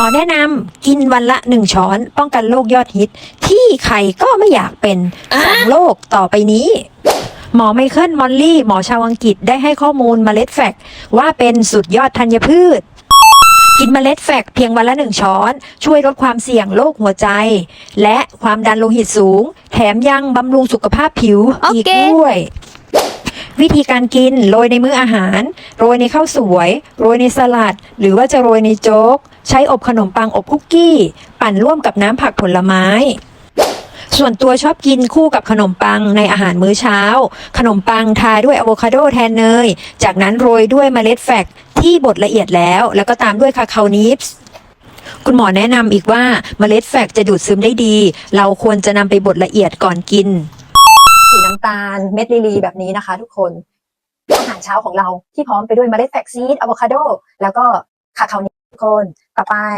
อแนะนำกินวันละหนึ่งช้อน ป้องกันโรคยอดฮิต ที่ใครก็ไม่อยากเป็นสองโรคต่อไปนี้ หมอไมเคิลมอลลี่ หมอชาวอังกฤษได้ให้ข้อมูลเมล็ดแฟกว่าเป็นสุดยอดธัญพืช กินเมล็ดแฟกเพียงวันละหนึ่งช้อน ช่วยลดความเสี่ยงโรคหัวใจ และความดันโลหิตสูง แถมยังบำรุงสุขภาพผิวโออีกเคด้วย วิธีการกินโรยในมื้ออาหาร โรยในข้าวสวย โรยในสลัด หรือว่าจะโรยในโจ๊ก ใช้อบขนมปังอบคุกกี้ ปั่นร่วมกับน้ำผักผลไม้ส่วนตัวชอบกินคู่กับขนมปังในอาหารมื้อเช้า ขนมปังทาด้วยอะโวคาโดแทนเนย จากนั้นโรยด้วยเมล็ดแฟกที่บดละเอียดแล้ว แล้วก็ตามด้วยคาคานิปส์คุณหมอแนะนำอีกว่าเมล็ดแฟกจะดูดซึมได้ดี เราควรจะนำไปบดละเอียดก่อนกิน น้ำตาล เม็ดลีลีแบบนี้นะคะ ทุกคนอาหารเช้าของเราที่พร้อมไปด้วยเมล็ดแฟกซีดอะโวคาโด แล้วก็คาคานิปส์ทุกคนต่อไป